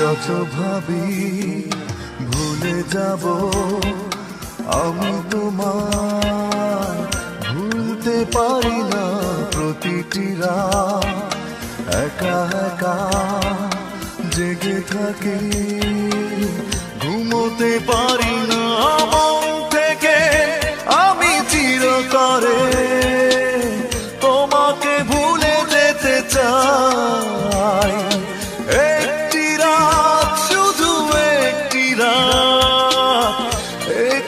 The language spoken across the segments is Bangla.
ভাবি ভুলে যাব, আমি তোমার ভুলতে পারি না প্রতিটি রাত। একা একা জেগে থাকি, ঘুমোতে পারি না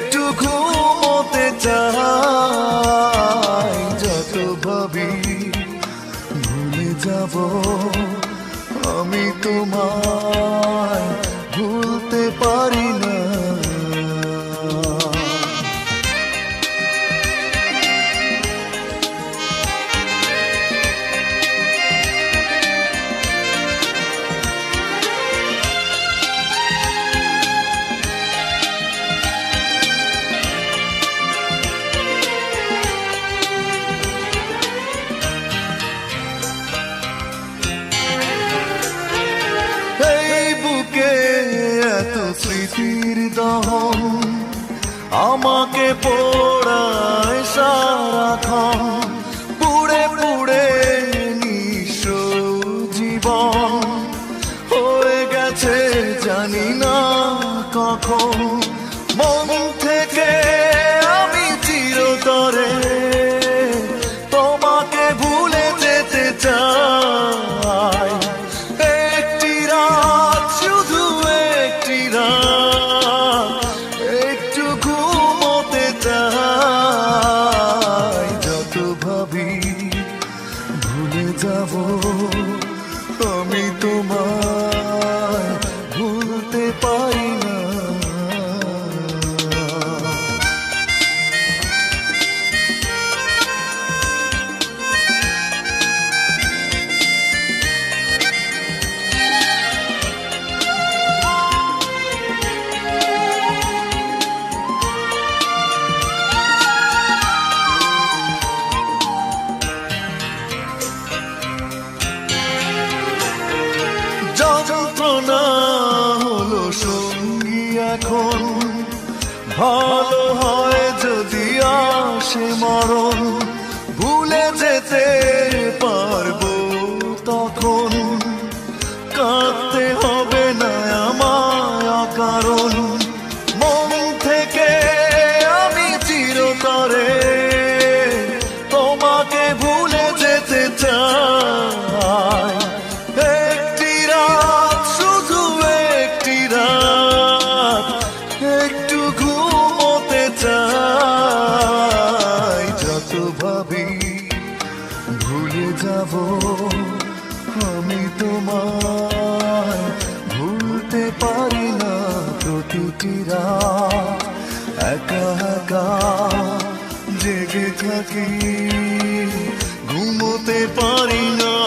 একটু ঘুমোতে চাই। যত ভাবি ভুলে যাব আমি তোমায় ভুলতে পারি স্মৃতির দহন আমাকে পোড়ায় সারাক্ষণ পুড়ে পুড়ে নিশো জীবন। হয়ে গেছে জানি না কখন। যাব। আমি তোমায় ভুলতে পারি না। এখন ভালো হয় যদি আসে মরণ ভুলে যেতে পারব আমি তোমায় ভুলতে পারি না প্রতিটি রাত। একা একা জেগে থাকি ঘুমোতে পারি না।